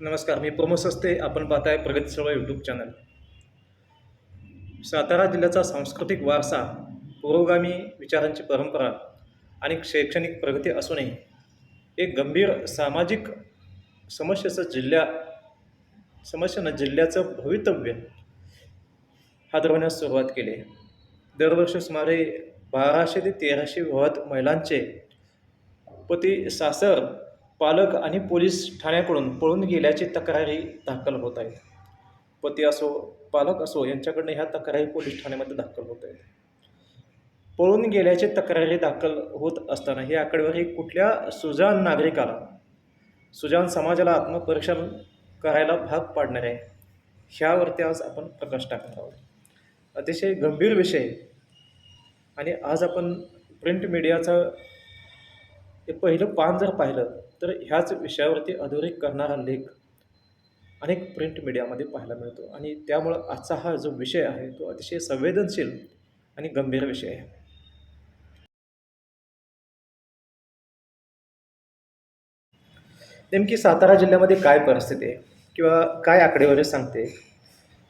नमस्कार मी प्रमोद सस्ते आपण पाहताय प्रगती सर्व यूट्यूब चॅनल सातारा जिल्ह्याचा सांस्कृतिक वारसा पुरोगामी विचारांची परंपरा आणि शैक्षणिक प्रगती असूनही एक गंभीर सामाजिक समस्येचं जिल्ह्या समस्येनं जिल्ह्याचं भवितव्य हादरवण्यास सुरुवात केली दरवर्षी सुमारे बाराशे ते तेराशे वहत महिलांचे पती सासर पालक आणि पोलीस ठाण्याकडून पळून गेल्याची तक्रारी दाखल होत आहेत. पती असो पालक असो यांच्याकडनं ह्या तक्रारी पोलीस ठाण्यामध्ये दाखल होत आहेत. पळून गेल्याची तक्रारी दाखल होत असताना ही आकडेवारी कुठल्या सुजान नागरिकाला सुजान समाजाला आत्मपरीक्षण करायला भाग पाडणार आहे ह्यावरती आज आपण प्रकाश टाकणार आहोत. अतिशय गंभीर विषय. आणि आज आपण प्रिंट मीडियाचं हे पहिलं पान जर पाहिलं तर ह्याच विषयावरती अधोरेख करणारा लेख अनेक प्रिंट मीडियामध्ये पाहायला मिळतो. आणि त्यामुळं आजचा हा जो विषय आहे तो अतिशय संवेदनशील आणि गंभीर विषय आहे. नेमकी सातारा जिल्ह्यामध्ये काय परिस्थिती आहे किंवा काय आकडेवारी सांगते?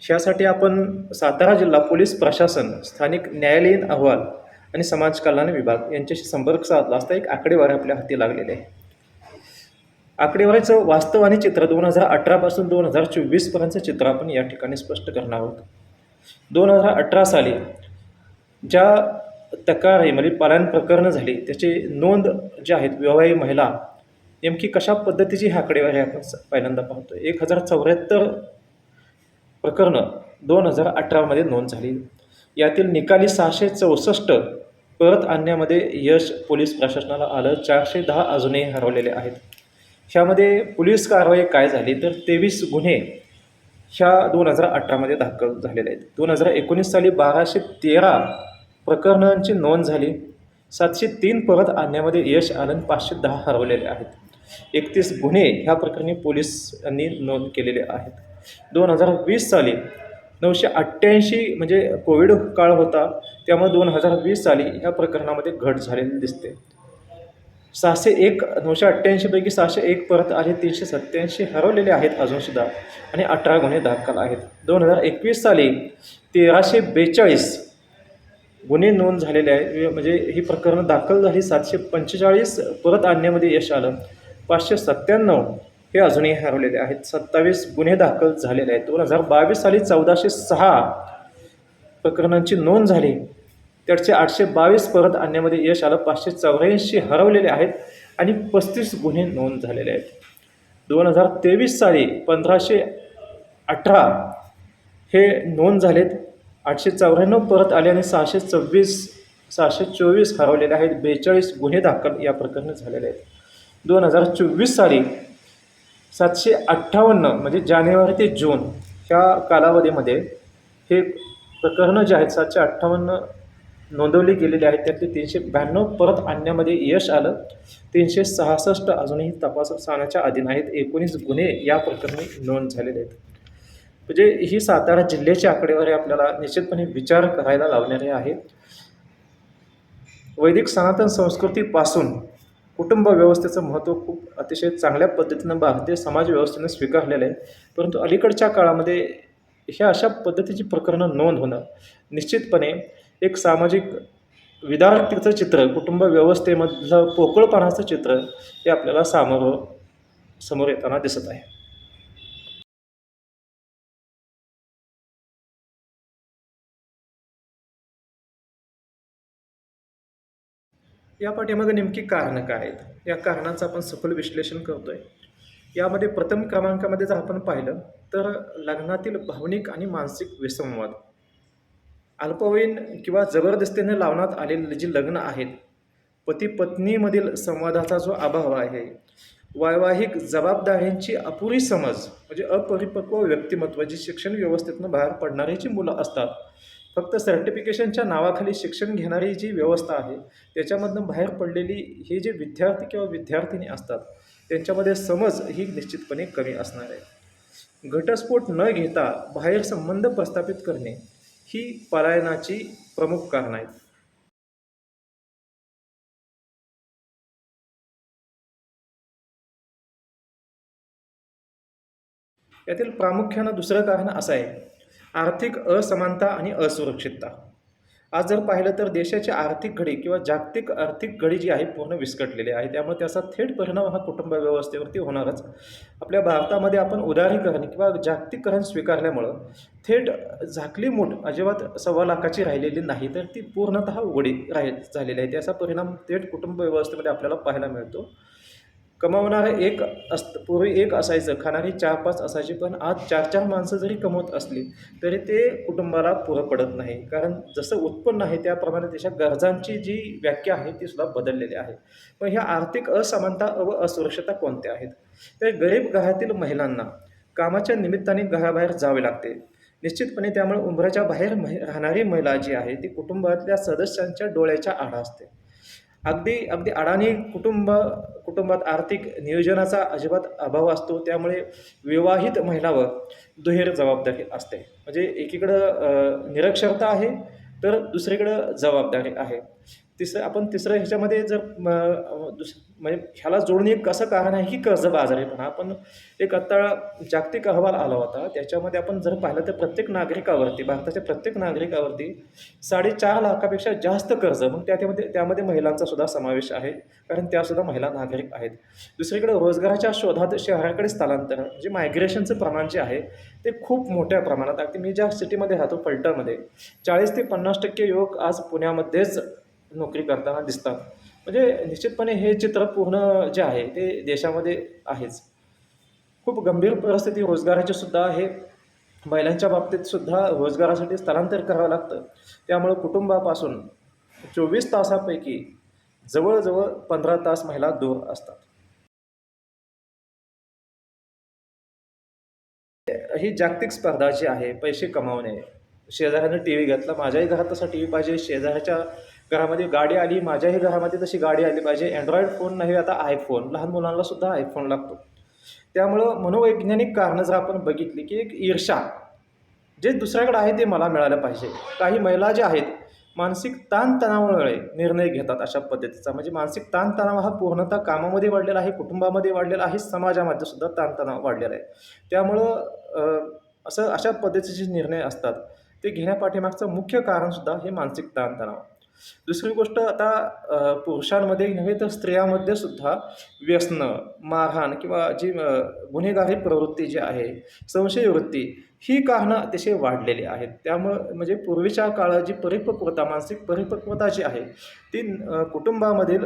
ह्यासाठी आपण सातारा जिल्हा पोलीस प्रशासन स्थानिक न्यायालयीन अहवाल आणि समाज कल्याण विभाग यांच्याशी संपर्क साधला असता एक आकडेवारी आपल्या हाती लागलेली आहे. आकडेवारीचं वास्तव आणि चित्र दोन हजार अठरापासून दोन हजार चोवीसपर्यंतचं चित्र आपण या ठिकाणी स्पष्ट करणार आहोत. दोन हजार अठरा साली ज्या तक्रारीमध्ये म्हणजे पालन प्रकरणं झाली त्याची नोंद जी आहेत विवाही महिला नेमकी कशा पद्धतीची ही आकडेवारी आपण पहिल्यांदा पाहतो. एक हजार चौऱ्याहत्तर प्रकरणं दोन हजार अठरामध्ये नोंद झाली. यातील निकाली सहाशे चौसष्ट परत आणण्यामध्ये यश पोलीस प्रशासनाला आलं. चारशे दहा अजूनही हरवलेले आहेत. ह्यामध्ये पोलीस कारवाई काय झाली तर तेवीस गुन्हे ह्या दोन हजार अठरामध्ये दाखल झालेले आहेत. दोन हजार एकोणीस साली बाराशे तेरा प्रकरणांची नोंद झाली. सातशे तीन परत आणण्यामध्ये यश आनंद पाचशे दहा हरवलेले आहेत. एकतीस गुन्हे ह्या प्रकरणी पोलिसांनी नोंद केलेले आहेत. दोन हजार वीस साली नऊशे अठ्ठ्याऐंशी म्हणजे कोविड काळ होता त्यामुळे दोन हजार वीस साली ह्या प्रकरणामध्ये घट झालेली दिसते. सहाशे एक नऊशे अठ्ठ्याऐंशीपैकी सहाशे एक परत आले तीनशे सत्त्याऐंशी हरवलेले आहेत अजूनसुद्धा आणि अठरा गुन्हे दाखल आहेत. दोन हजार एकवीस साली तेराशे बेचाळीस गुन्हे नोंद झालेले आहे म्हणजे ही प्रकरणं दाखल झाली. सातशे पंचेचाळीस परत आणण्यामध्ये यश आलं. पाचशे सत्त्याण्णव हे अजूनही हरवलेले आहेत. सत्तावीस गुन्हे दाखल झालेले आहेत. दोन हजार बावीस साली चौदाशे सहा प्रकरणांची नोंद झाली. त्याचे आठशे बावीस परत आणण्यामध्ये यश आलं. पाचशे चौऱ्याऐंशी हरवलेले आहेत आणि पस्तीस गुन्हे नोंद झालेले आहेत. दोन हजार तेवीस साली पंधराशे अठरा हे नोंद झालेत. आठशे चौऱ्याण्णव परत आले आणि सहाशे सव्वीस सहाशे चोवीस हरवलेले आहेत. बेचाळीस गुन्हे दाखल या प्रकरणी झालेले आहेत. दोन हजार चोवीस साली सातशे अठ्ठावन्न म्हणजे जानेवारी ते जून ह्या कालावधीमध्ये हे प्रकरणं जे आहेत सातशे अठ्ठावन्न नोंदवली गेलेली आहेत त्यातले तीनशे ब्याण्णव परत आणण्यामध्ये यश आलं. तीनशे सहासष्ट अजूनही तपासाच्या अधीन आहेत. एकोणीस गुन्हे या प्रकरणी नोंद झालेले आहेत. म्हणजे ही सातारा जिल्ह्याची आकडेवारी आपल्याला निश्चितपणे विचार करायला लावणारी आहे. वैदिक सनातन संस्कृतीपासून कुटुंब व्यवस्थेचं महत्त्व खूप अतिशय चांगल्या पद्धतीनं भारतीय समाज व्यवस्थेनं स्वीकारलेलं आहे. परंतु अलीकडच्या काळामध्ये ह्या अशा पद्धतीची प्रकरणं नोंद होणं निश्चितपणे एक सामाजिक विदारकतेचं चित्र कुटुंब व्यवस्थेमधलं पोकळपणाचं चित्र हे आपल्याला सामोरं समोर येताना दिसत आहे. या पाठीमागे नेमकी कारणं काय आहेत? या कारणांचं आपण सखोल विश्लेषण करतो आहे यामध्ये प्रथम क्रमांकामध्ये जर आपण पाहिलं तर लग्नातील भावनिक आणि मानसिक विसंवाद. अल्पवयीन किंवा जबरदस्तीने लावण्यात आलेले जी लग्न आहेत पती पत्नीमधील संवादाचा जो अभाव आहे वैवाहिक जबाबदाऱ्यांची अपुरी समज म्हणजे अपरिपक्व व्यक्तिमत्व जी शिक्षण व्यवस्थेतनं बाहेर पडणारी जी मुलं असतात फक्त सर्टिफिकेशनच्या नावाखाली शिक्षण घेणारी जी व्यवस्था आहे त्याच्यामधनं बाहेर पडलेली हे जे विद्यार्थी किंवा विद्यार्थिनी असतात त्यांच्यामध्ये समज ही निश्चितपणे कमी असणार आहे. घटस्फोट न घेता बाहेर संबंध प्रस्थापित करणे ही पलायनाची प्रमुख कारणं आहेत. यातील प्रामुख्यानं दुसरं कारण असं आहे आर्थिक असमानता आणि असुरक्षितता. आज जर पाहिलं तर देशाची आर्थिक घडी किंवा जागतिक आर्थिक घडी जी आहे पूर्ण विस्कटलेली आहे. त्यामुळे त्याचा थेट परिणाम हा कुटुंब व्यवस्थेवरती होणारच. आपल्या भारतामध्ये आपण उदारीकरण किंवा जागतिककरण स्वीकारल्यामुळं थेट झाकली मूठ अजिबात सव्वा लाखाची राहिलेली नाही तर ती पूर्णतः उघडी राहील झालेली आहे. त्याचा परिणाम थेट कुटुंब व्यवस्थेमध्ये आपल्याला पाहायला मिळतो. कमावणारं एक असतं पूर्वी एक असायचं खाणारी चार पाच असायची पण आज चार चार माणसं जरी कमवत असली तरी ते कुटुंबाला पुरं पडत नाही. कारण जसं उत्पन्न आहे त्याप्रमाणे त्याच्या गरजांची जी व्याख्या आहे ती सुद्धा बदललेली आहे. पण ह्या आर्थिक असमानता व असुरक्षता कोणत्या आहेत? तर गरीब घरातील महिलांना कामाच्या निमित्ताने घराबाहेर जावे लागते. निश्चितपणे त्यामुळे उंबराच्या बाहेर महि राहणारी महिला जी आहे ती कुटुंबातल्या सदस्यांच्या डोळ्याच्या आढा असते. अगदी अगदी अडाणी कुटुंब कुटुंबात आर्थिक नियोजनाचा अजिबात अभाव असतो. त्यामुळे विवाहित महिलावर दुहेर जबाबदारी असते. म्हणजे एकीकडं निरक्षरता आहे तर दुसरीकडं जबाबदारी आहे. तिसरं आपण तिसरं ह्याच्यामध्ये जर म, दुस म्हणजे ह्याला जोडून एक कसं कारण आहे की कर्जबाजारीपणा आपण एक आत्ता जागतिक अहवाल आला होता. त्याच्यामध्ये आपण जर पाहिलं तर प्रत्येक नागरिकावरती भारताच्या प्रत्येक नागरिकावरती साडेचार लाखापेक्षा जास्त कर्ज मग त्यामध्ये त्यामध्ये महिलांचा सुद्धा समावेश आहे. कारण त्यासुद्धा महिला नागरिक आहेत. दुसरीकडे रोजगाराच्या शोधात शहराकडे स्थलांतर म्हणजे मायग्रेशनचं प्रमाण जे आहे ते खूप मोठ्या प्रमाणात अगदी मी ज्या सिटीमध्ये राहतो फलटणमध्ये चाळीस ते पन्नास टक्के युवक आज पुण्यामध्येच नोकरी करताना दिसतात. म्हणजे निश्चितपणे हे चित्र पूर्ण जे आहे ते देशामध्ये आहेच. खूप गंभीर परिस्थिती रोजगाराची सुद्धा आहे महिलांच्या बाबतीत सुद्धा रोजगारासाठी स्थलांतर करावं लागतं. त्यामुळं कुटुंबापासून चोवीस तासापैकी जवळजवळ पंधरा तास महिला दूर असतात. ही जागतिक स्पर्धा जी आहे पैसे कमावणे शेजाऱ्याने टी व्ही घेतला माझ्याही घरात तसा टी व्ही पाहिजे शेजाऱ्याच्या घरामध्ये गाडी आली माझ्याही घरामध्ये तशी गाडी आली पाहिजे. अँड्रॉईड फोन नाही आता आयफोन लहान मुलांनासुद्धा आयफोन लागतो. त्यामुळं मनोवैज्ञानिक कारणं जर आपण बघितली की एक ईर्षा जे दुसऱ्याकडे आहे ते मला मिळालं पाहिजे. काही महिला ज्या आहेत मानसिक ताणतणावामुळे निर्णय घेतात अशा पद्धतीचा. म्हणजे मानसिक ताणतणाव हा पूर्णतः कामामध्ये वाढलेला आहे कुटुंबामध्ये वाढलेला आहे समाजामध्ये सुद्धा ताणतणाव वाढलेला आहे. त्यामुळं असं अशा पद्धतीचे निर्णय असतात ते घेण्यापाठीमागचं मुख्य कारणसुद्धा हे मानसिक ताणतणाव. दुसरी गोष्ट आता पुरुषांमध्ये नव्हे तर स्त्रियांमध्ये सुद्धा व्यसनं मारहाण किंवा जी गुन्हेगारी प्रवृत्ती जी आहे संशयवृत्ती ही कारणं अतिशय वाढलेली आहेत. त्यामुळं म्हणजे पूर्वीच्या काळात जी परिपक्वता मानसिक परिपक्वता जी आहे ती कुटुंबामधील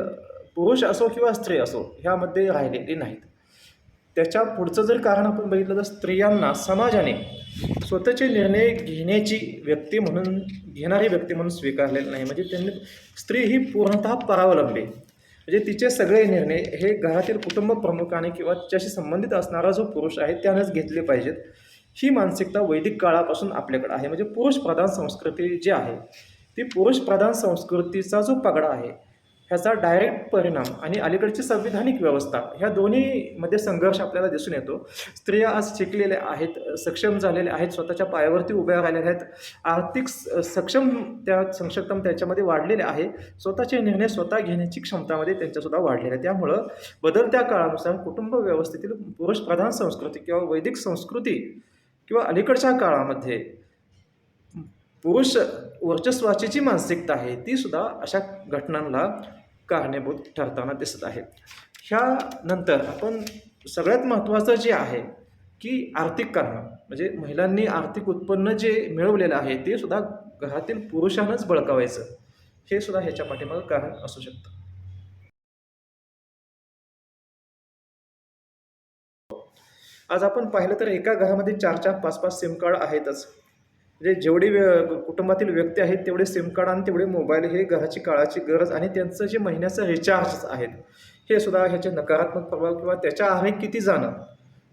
पुरुष असो किंवा स्त्री असो ह्यामध्ये राहिलेली नाहीत. त्याच्या पुढचं जर कारण आपण बघितलं तर स्त्रियांना समाजाने स्वतःचे निर्णय घेण्याची व्यक्ती म्हणून घेणारी व्यक्ती म्हणून स्वीकारलेलं नाही. म्हणजे त्यांनी स्त्री ही पूर्णतः परावलंबी. म्हणजे तिचे सगळे निर्णय हे घरातील कुटुंब प्रमुखाने किंवा तिच्याशी संबंधित असणारा जो पुरुष आहे त्यानेच घेतले पाहिजेत. ही मानसिकता वैदिक काळापासून आपल्याकडे आहे. म्हणजे पुरुष प्रधान संस्कृती जी आहे ती पुरुष प्रधान संस्कृतीचा जो पगडा आहे ह्याचा डायरेक्ट परिणाम आणि अलीकडची संविधानिक व्यवस्था ह्या दोन्हीमध्ये संघर्ष आपल्याला दिसून येतो. स्त्रिया आज शिकलेल्या आहेत सक्षम झालेल्या आहेत स्वतःच्या पायावरती उभ्या राहिलेल्या आहेत. आर्थिक स- सक्षम त्या सक्षम त्याच्यामध्ये वाढलेले आहे. स्वतःचे निर्णय स्वतः घेण्याची क्षमतामध्ये त्यांच्यासुद्धा वाढलेल्या आहे त्यामुळं बदलत्या काळानुसार कुटुंब व्यवस्थेतील पुरुष प्रधान संस्कृती किंवा वैदिक संस्कृती किंवा अलीकडच्या काळामध्ये पुरुष वर्चस्वाची जी मानसिकता आहे ती सुद्धा अशा घटनांना कारणीभूत ठरताना दिसत आहे ह्यानंतर आपण सगळ्यात महत्त्वाचं जे आहे की आर्थिक कारणं म्हणजे महिलांनी आर्थिक उत्पन्न जे मिळवलेलं आहे ते सुद्धा घरातील पुरुषांनाच बळकावायचं. हे सुद्धा ह्याच्या पाठीमागं कारण असू शकतं. आज आपण पाहिलं तर एका घरामध्ये चार चार पाच पाच सिम कार्ड आहेतच. म्हणजे जेवढे व्य कुटुंबातील व्यक्ती आहेत तेवढे सिम कार्ड आणि तेवढे मोबाईल हे घराची काळाची गरज आणि त्यांचं जे महिन्याचं रिचार्ज आहेत हे सुद्धा ह्याचे नकारात्मक प्रभाव किंवा त्याच्या आहारी किती जाणं?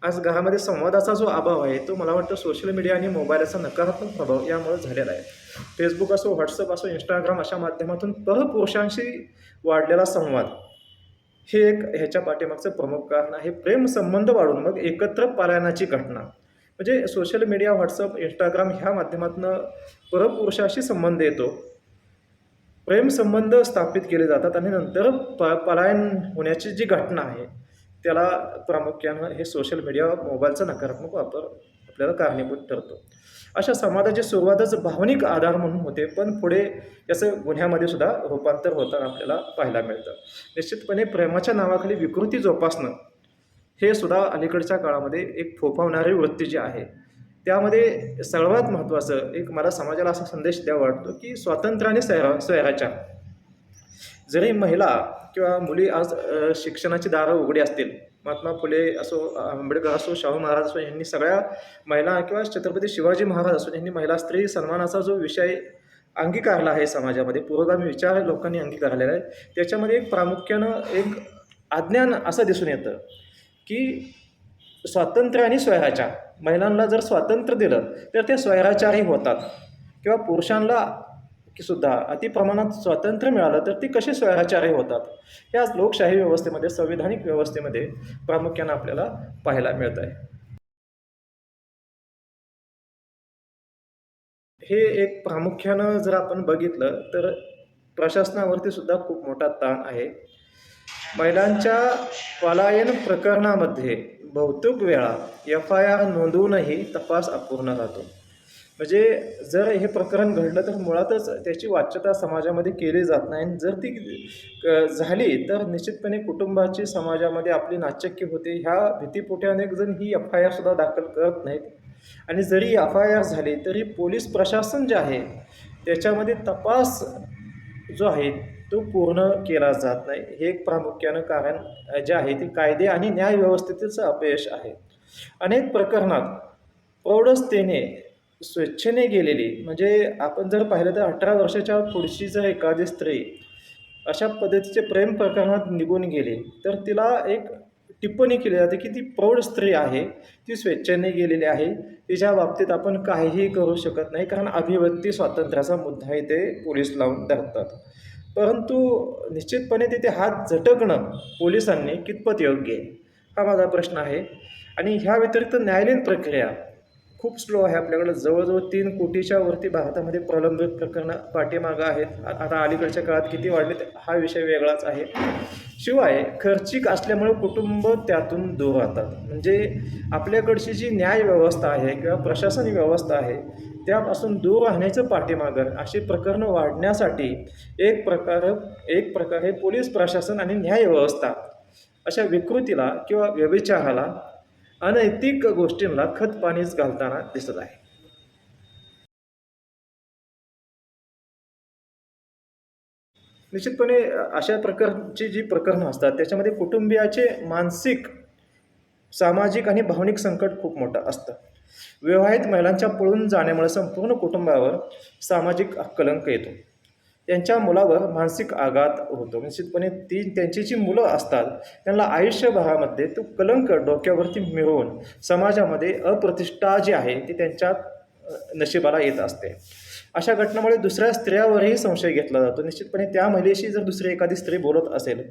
आज घरामध्ये संवादाचा जो अभाव आहे तो मला वाटतं सोशल मीडिया आणि मोबाईलचा नकारात्मक प्रभाव यामुळे झालेला आहे. फेसबुक असो व्हॉट्सअप असो इंस्टाग्राम अशा माध्यमातून परपुरुषांशी वाढलेला संवाद हे एक ह्याच्या पाठीमागचं प्रमुख कारण आहे. प्रेम संबंध वाढून मग एकत्र पलायनाची घटना. म्हणजे सोशल मीडिया व्हॉट्सअप इंस्टाग्राम ह्या माध्यमातून परपुरुषाशी संबंध येतो. प्रेम संबंध स्थापित केले जातात आणि नंतर प पलायन होण्याची जी घटना आहे त्याला प्रामुख्यानं हे सोशल मीडिया मोबाईलचा नकारात्मक वापर आपल्याला कारणीभूत ठरतो. अशा समाजाची सुरुवातच भावनिक आधार म्हणून होते पण पुढे याचं गुन्ह्यामध्ये सुद्धा रूपांतर होताना आपल्याला पाहायला मिळतं. निश्चितपणे प्रेमाच्या नावाखाली विकृती जोपासणं हे सुद्धा अलीकडच्या काळामध्ये एक फोफावणारी वृत्ती जी आहे. त्यामध्ये सर्वात महत्त्वाचं एक मला समाजाला असा संदेश द्यावा वाटतो की स्वातंत्र्य आणि स्वैरा स्वैराचार जरी महिला किंवा मुली आज शिक्षणाची दारं उघडी असतील महात्मा फुले असो आंबेडकर असो शाहू महाराज असो यांनी सगळ्या महिला किंवा छत्रपती शिवाजी महाराज असो यांनी महिला स्त्री सन्मानाचा जो विषय अंगीकारला आहे समाजामध्ये पुरोगामी विचार लोकांनी अंगीकारलेला आहे त्याच्यामध्ये एक प्रामुख्यानं एक अज्ञान असं दिसून येतं. की स्वातंत्र्य आणि स्वैराचार. महिलांना जर स्वातंत्र्य दिलं तर ते स्वैराचारही होतात. किंवा पुरुषांना की सुद्धा अति प्रमाणात स्वातंत्र्य मिळालं तर ती कशी स्वैराचारही होतात? या लोकशाही व्यवस्थेमध्ये संविधानिक व्यवस्थेमध्ये प्रामुख्यानं आपल्याला पाहायला मिळत आहे हे एक प्रामुख्यानं जर आपण बघितलं तर प्रशासनावरती सुद्धा खूप मोठा ताण आहे. महिलांच्या पलायन प्रकरणामध्ये बहुतेक वेळा एफ आय आर नोंदवूनही तपास अपूर्ण राहतो. म्हणजे जर हे प्रकरण घडलं तर मुळातच त्याची वाच्यता समाजामध्ये केली जात नाही. आणि जर ती झाली तर निश्चितपणे कुटुंबाची समाजामध्ये आपली नाचक्की होते. ह्या भीतीपोटी अनेक जण ही एफ आय आरसुद्धा दाखल करत नाहीत. आणि जरी एफ आय आर झाली तरी पोलीस प्रशासन जे आहे त्याच्यामध्ये तपास जो आहे तो पूर्ण केला जात नाही. हे एक प्रामुख्यानं कारण जे आहे ते कायदे आणि न्याय अपयश आहे. अनेक प्रकरणात प्रौढस्थेने स्वेच्छेने गेलेली म्हणजे आपण जर पाहिलं तर अठरा वर्षाच्या पुढची जर एखादी स्त्री अशा पद्धतीचे प्रेम प्रकरणात निघून गेली तर तिला एक टिप्पणी केली जाते की ती प्रौढ स्त्री आहे ती स्वेच्छेने गेलेली आहे तिच्या बाबतीत आपण काहीही करू शकत नाही कारण अभिव्यक्ती स्वातंत्र्याचा मुद्दा ते पोलीस लावून धरतात. परंतु निश्चितपणे तिथे हात झटकणं पोलिसांनी कितपत योग्य आहे? हा माझा प्रश्न आहे. आणि ह्या व्यतिरिक्त न्यायालयीन प्रक्रिया खूप स्लो आहे. आपल्याकडं जवळजवळ तीन कोटीच्या वरती भारतामध्ये प्रलंबित प्रकरणं पाठीमागं आहेत. आता अलीकडच्या काळात किती वाढलेत हा विषय वेगळाच आहे. शिवाय खर्चिक असल्यामुळे कुटुंब त्यातून दूर राहतात. म्हणजे आपल्याकडची जी न्याय व्यवस्था आहे किंवा प्रशासनिक व्यवस्था आहे त्यापासून दूर राहण्याचं पाठीमागं अशी प्रकरणं वाढण्यासाठी एक प्रकार एक प्रकारे पोलीस प्रशासन आणि न्याय व्यवस्था अशा विकृतीला किंवा व्यभिचाराला अनैतिक गोष्टींना खत पाणीच घालताना दिसत आहे. निश्चितपणे अशा प्रकारची जी प्रकरणं असतात त्याच्यामध्ये कुटुंबियाचे मानसिक सामाजिक आणि भावनिक संकट खूप मोठं असतं. विवाहित महिलांच्या पळून जाण्यामुळे संपूर्ण कुटुंबावर सामाजिक कलंक येतो. त्यांच्या मुलावर मानसिक आघात होतो. निश्चितपणे ती त्यांची जी मुलं असतात त्यांना आयुष्यभरामध्ये तो कलंक डोक्यावरती मिळवून समाजामध्ये अप्रतिष्ठा जी आहे ती त्यांच्या नशिबाला येत असते. अशा घटनामुळे दुसऱ्या स्त्रियावरही संशय घेतला जातो. निश्चितपणे त्या महिलेशी जर दुसरी एखादी स्त्री बोलत असेल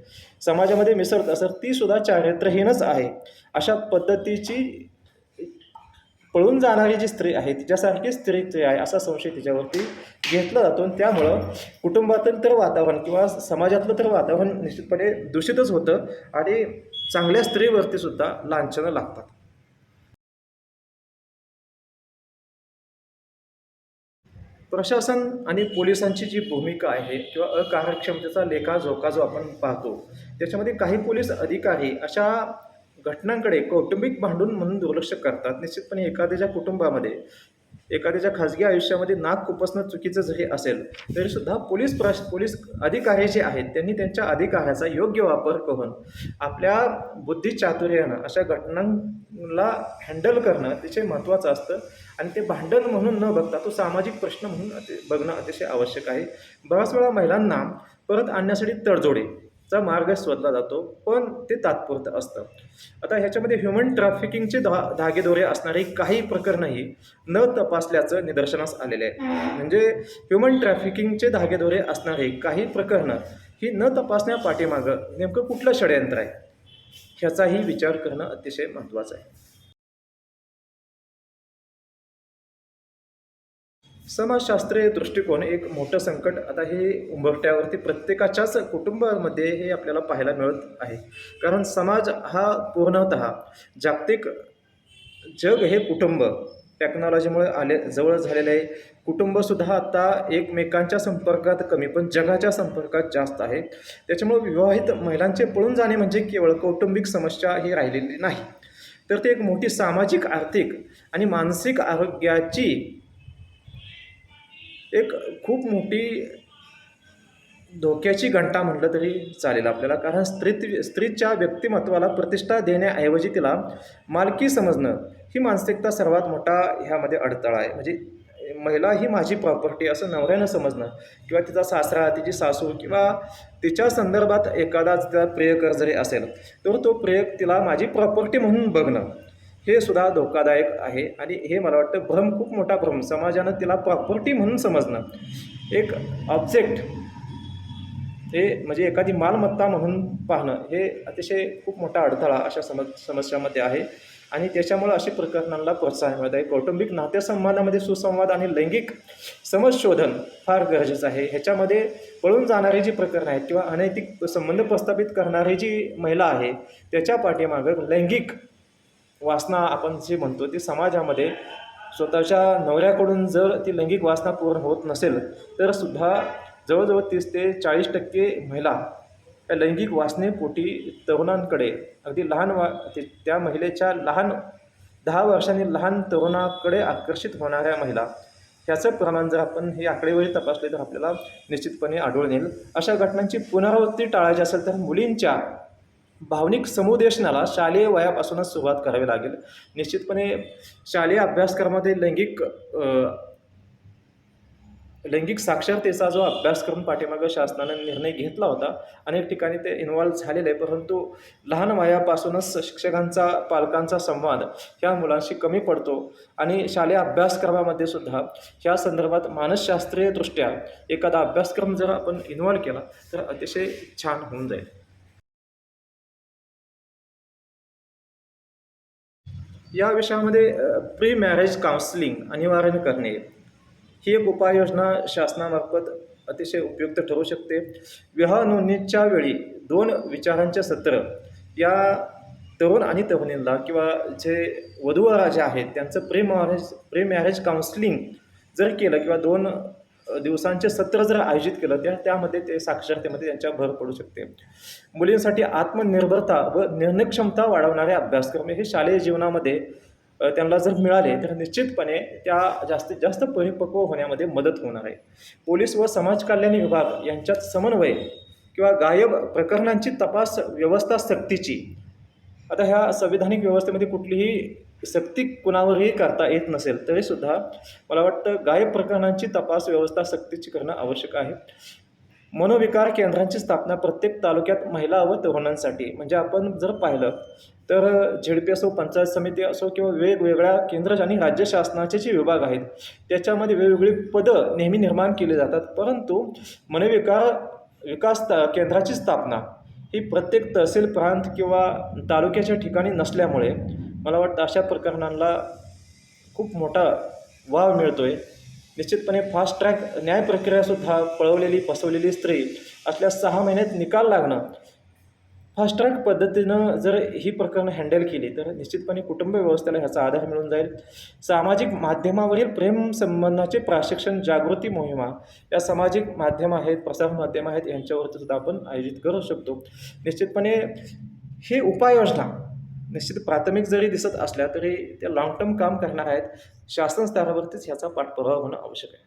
समाजामध्ये मिसळत असेल ती सुद्धा चारित्र्यहीनच आहे. अशा पद्धतीची पळून जाणारी जी स्त्री आहे तिच्यासारखी स्त्री जी आहे असा संशय तिच्यावरती घेतला जातो आणि त्यामुळं कुटुंबातील तर वातावरण किंवा समाजातलं तर वातावरण निश्चितपणे दूषितच होतं आणि चांगल्या स्त्रीवरती सुद्धा लांछनं लागतात. प्रशासन आणि पोलिसांची जी भूमिका आहे किंवा अकार्यक्षमतेचा लेखाजोखा जो आपण पाहतो त्याच्यामध्ये काही पोलीस अधिकारी अशा घटनांकडे कौटुंबिक भांडून म्हणून दुर्लक्ष करतात. निश्चितपणे एखाद्याच्या कुटुंबामध्ये एखाद्याच्या खाजगी आयुष्यामध्ये नाक खुपसणं चुकीचं जरी असेल तरीसुद्धा पोलीस प्रश पोलीस अधिकारी जे आहेत त्यांनी त्यांच्या अधिकाराचा योग्य वापर करून आपल्या बुद्धिचातुर्यानं अशा घटनांना हँडल करणं अतिशय महत्त्वाचं असतं. आणि ते भांडण म्हणून न बघता तो सामाजिक प्रश्न म्हणून अति बघणं अतिशय आवश्यक आहे. बऱ्याच वेळा महिलांना परत आणण्यासाठी चा मार्ग शोधला जातो पण ते तात्पुरतं असतं. आता ह्याच्यामध्ये ह्युमन ट्रॅफिकिंगचे धा धागेदोरे असणारी काही प्रकरणंही न तपासल्याचं निदर्शनास आलेले आहे. म्हणजे ह्युमन ट्रॅफिकिंगचे धागेदोरे असणारी काही प्रकरणं ही न तपासण्या पाठीमागं नेमकं कुठलं षडयंत्र आहे? ह्याचाही विचार करणं अतिशय महत्त्वाचं आहे. समाजशास्त्रीय दृष्टिकोन एक मोठं संकट. आता हे उंबरट्यावरती प्रत्येकाच्याच कुटुंबामध्ये हे आपल्याला पाहायला मिळत आहे. कारण समाज हा पूर्णत जागतिक जग हे कुटुंब. टेक्नॉलॉजीमुळे आले जवळ झालेले आहे. कुटुंबसुद्धा आता एकमेकांच्या संपर्कात कमी पण जगाच्या संपर्कात जास्त आहे. त्याच्यामुळे विवाहित महिलांचे पळून जाणे म्हणजे केवळ कौटुंबिक समस्या ही राहिलेली नाही. तर ते एक मोठी सामाजिक आर्थिक आणि मानसिक आरोग्याची एक खूप मोठी धोक्याची घंटा म्हटलं तरी चालेल आपल्याला. कारण स्त्री स्त्रीच्या व्यक्तिमत्वाला प्रतिष्ठा देण्याऐवजी तिला मालकी समजणं ही मानसिकता सर्वात मोठा ह्यामध्ये अडथळा आहे. म्हणजे महिला ही माझी प्रॉपर्टी असं नवऱ्यानं समजणं किंवा तिचा सासरा तिची सासू किंवा तिच्या संदर्भात एखादा तिचा प्रियकर जरी असेल तर तो प्रियक तिला माझी प्रॉपर्टी म्हणून बघणं. हे सुद्धा धोकादायक आहे. आणि हे मला वाटतं भ्रम खूप मोठा भ्रम. समाजानं तिला प्रॉपर्टी म्हणून समजणं. एक ऑब्जेक्ट हे म्हणजे एखादी मालमत्ता म्हणून पाहणं हे अतिशय खूप मोठा अडथळा अशा सम समस्यामध्ये आहे. आणि त्याच्यामुळं अशी प्रकरणांना प्रोत्साहन मिळत. आहे कौटुंबिक नातेसंबंधामध्ये सुसंवाद आणि लैंगिक समजशोधन फार गरजेचं आहे. ह्याच्यामध्ये पळून जाणारी जी प्रकरणं आहेत किंवा अनैतिक संबंध प्रस्थापित करणारी जी महिला आहे त्याच्या पाठीमागं लैंगिक वासना आपण जे म्हणतो ती समाजामध्ये स्वतःच्या नवऱ्याकडून जर ती लैंगिक वासना पूर्ण होत नसेल तर सुद्धा जवळजवळ तीस ते चाळीस टक्के महिला या लैंगिक वासनेपोटी तरुणांकडे अगदी लहान वा ते त्या महिलेच्या लहान दहा वर्षांनी लहान तरुणाकडे आकर्षित होणाऱ्या महिला ह्याचं प्रमाण जर आपण हे आकडेवारी तपासले तर आपल्याला निश्चितपणे आढळून येईल. अशा घटनांची पुनरावृत्ती टाळायची असेल तर मुलींच्या भावनिक समुदेशनाला शालेय वयापासूनच सुरुवात करावी लागेल. निश्चितपणे शालेय अभ्यासक्रमामध्ये लैंगिक लैंगिक साक्षरतेचा जो अभ्यासक्रम पाठीमागं शासनानं निर्णय घेतला होता अनेक ठिकाणी ते इन्व्हॉल्व झालेले आहे परंतु लहान वयापासूनच शिक्षकांचा पालकांचा संवाद ह्या मुलांशी कमी पडतो आणि शालेय अभ्यासक्रमामध्ये सुद्धा ह्या संदर्भात मानसशास्त्रीय दृष्ट्या एखादा अभ्यासक्रम जर आपण इन्व्हॉल्व केला तर अतिशय छान होऊन जाईल. या विषयामध्ये प्री मॅरेज काउन्सिलिंग अनिवार्य करणे ही एक उपाययोजना शासनामार्फत अतिशय उपयुक्त ठरू शकते. विवाह नोंदणीच्या वेळी दोन विचारांचे सत्र या तरुण आणि तरुणींना किंवा जे वधूवरा जे आहेत त्यांचं pre marriage pre marriage counselling जर केलं किंवा दोन दिवसांचे सत्र जर आयोजित केलं त्या त्यामध्ये ते साक्षरतेमध्ये त्यांच्या भर पडू शकते. मुलींसाठी आत्मनिर्भरता व निर्णयक्षमता वाढवणारे अभ्यासक्रम हे शालेय जीवनामध्ये त्यांना जर मिळाले तर निश्चितपणे त्या जास्तीत जास्त परिपक्व होण्यामध्ये मदत होणार आहे. पोलीस व समाज कल्याण विभाग यांच्यात समन्वय किंवा गायब प्रकरणांची तपास व्यवस्था सक्तीची. आता ह्या संविधानिक व्यवस्थेमध्ये कुठलीही सक्ती कुणावरही करता येत नसेल तरीसुद्धा मला वाटतं गायब प्रकरणांची तपास व्यवस्था सक्तीची करणं आवश्यक आहे. मनोविकार केंद्रांची स्थापना प्रत्येक तालुक्यात महिला व तरुणांसाठी. म्हणजे आपण जर पाहिलं तर झेडपी असो पंचायत समिती असो किंवा वेगवेगळ्या केंद्र आणि राज्य शासनाचे जे विभाग आहेत त्याच्यामध्ये वेगवेगळी पदं नेहमी निर्माण केली जातात. परंतु मनोविकार विकास केंद्राची स्थापना ही प्रत्येक तहसील प्रांत किंवा तालुक्याच्या ठिकाणी नसल्यामुळे मला वाटतं अशा प्रकरणांना खूप मोठा वाव मिळतो आहे निश्चितपणे फास्ट ट्रॅक न्याय प्रक्रियासुद्धा पळवलेली फसवलेली स्त्री असल्या सहा महिन्यात निकाल लागणं. फास्ट ट्रॅक पद्धतीनं जर ही प्रकरणं हँडल केली तर निश्चितपणे कुटुंब व्यवस्थेला ह्याचा आधार मिळून जाईल. सामाजिक माध्यमावरील प्रेम संबंधाचे प्रशिक्षण जागृती मोहिमा या सामाजिक माध्यम आहेत प्रसार माध्यम आहेत यांच्यावरती सुद्धा आपण आयोजित करू शकतो. निश्चितपणे ही उपाययोजना निश्चित प्राथमिक जरी दिसत असल्या तरी त्या लाँग टर्म काम करणार आहेत. शासन स्तरावरतीच ह्याचा पाठपुरावा होणं आवश्यक आहे.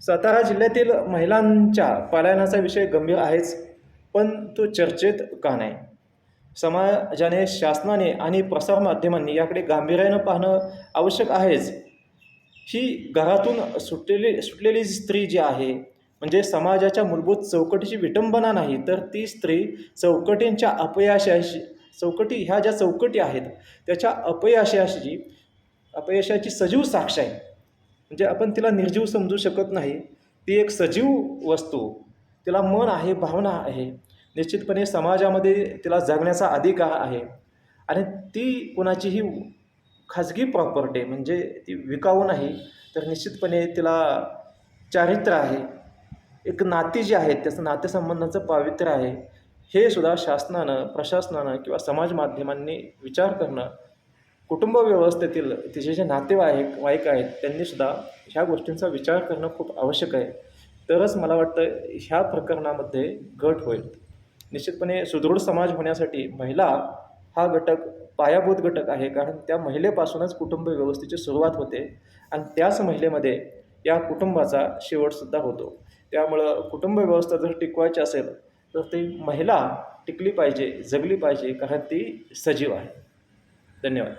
सातारा जिल्ह्यातील महिलांच्या पलायनाचा विषय गंभीर आहेच पण तो चर्चेत का नाही? समाजाने शासनाने आणि प्रसारमाध्यमांनी याकडे गांभीर्यानं पाहणं आवश्यक आहेच. ही घरातून सुटलेली सुटलेली स्त्री जी आहे म्हणजे समाजाच्या मूलभूत चौकटीची विटंबना नाही तर ती स्त्री चौकटींच्या अपयशाशी चौकटी ह्या ज्या चौकटी आहेत त्याच्या अपयशाशी अपयशाची सजीव साक्ष आहे. म्हणजे आपण तिला निर्जीव समजू शकत नाही. ती एक सजीव वस्तू. तिला मन आहे भावना आहे. निश्चितपणे समाजामध्ये तिला जगण्याचा अधिकार आहे. आणि ती कुणाचीही खाजगी प्रॉपर्टी आहे म्हणजे ती विकाऊ नाही तर निश्चितपणे तिला चारित्र्य आहे. एक नाती जी आहेत त्याचं नातेसंबंधाचं पावित्र्य आहे हे सुद्धा शासनानं प्रशासनानं किंवा समाज माध्यमांनी विचार करणं कुटुंब व्यवस्थेतील तिचे जे नातेवाईक वाईक आहेत त्यांनीसुद्धा ह्या गोष्टींचा विचार करणं खूप आवश्यक आहे. तरच मला वाटतं ह्या प्रकरणामध्ये घट होईल. निश्चितपणे सुदृढ समाज होण्यासाठी महिला हा घटक पायाभूत घटक आहे कारण त्या महिलेपासूनच कुटुंब व्यवस्थेची सुरुवात होते आणि त्याच महिलेमध्ये या कुटुंबाचा शेवटसुद्धा होतो. त्यामुळं कुटुंब व्यवस्था जर टिकवायची असेल तर ती महिला टिकली पाहिजे जगली पाहिजे कारण ती सजीव आहे. धन्यवाद.